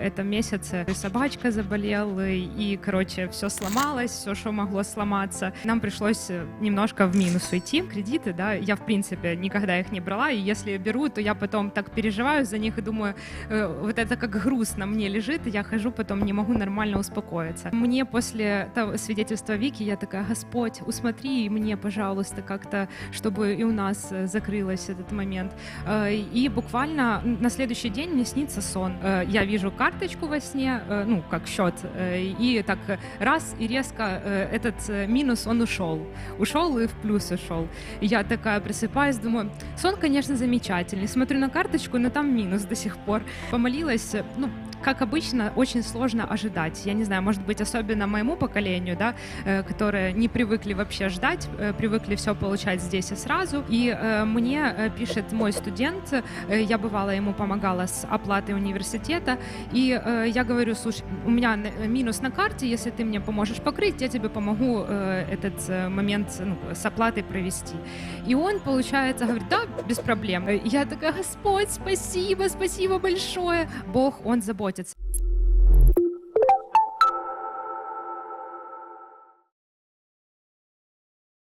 этом месяце собачка заболела, и, короче, все сломалось, все, что могло сломаться. Нам пришлось э, немножко в минус уйти. Кредиты, да, я, в принципе, никогда их не брала, и если беру, то я потом так переживаю за них и думаю, э, вот это как груз на мне лежит, и я хожу, потом не могу нормально успокоиться. Мне после того свидетельства Вики, я такая, Господь, усмотри мне, пожалуйста, как-то, чтобы и у нас э, закрылось этот момент. И буквально на следующий день мне снится сон. Я вижу карточку во сне, э, ну, как счет, э, и так раз, и резко э, этот минус, он ушел. Ушел и в плюс ушел. Я такая просыпаюсь, думаю, сон, конечно, замечательный. Смотрю на карточку, но там минус до сих пор. Помолилась, ну, как обычно, очень сложно ожидать. Я не знаю, может быть, особенно моему поколению, да, которые не привыкли вообще ждать, привыкли все получать здесь и сразу. И мне пишет мой студент, я бывала ему помогала с оплатой университета, и э, я говорю, слушай, у меня минус на карте, если ты мне поможешь покрыть, я тебе помогу э, этот э, момент ну, с оплатой провести. И он, получается, говорит, да, без проблем. Я такая, Господь, спасибо, спасибо большое. Бог, Он заботится.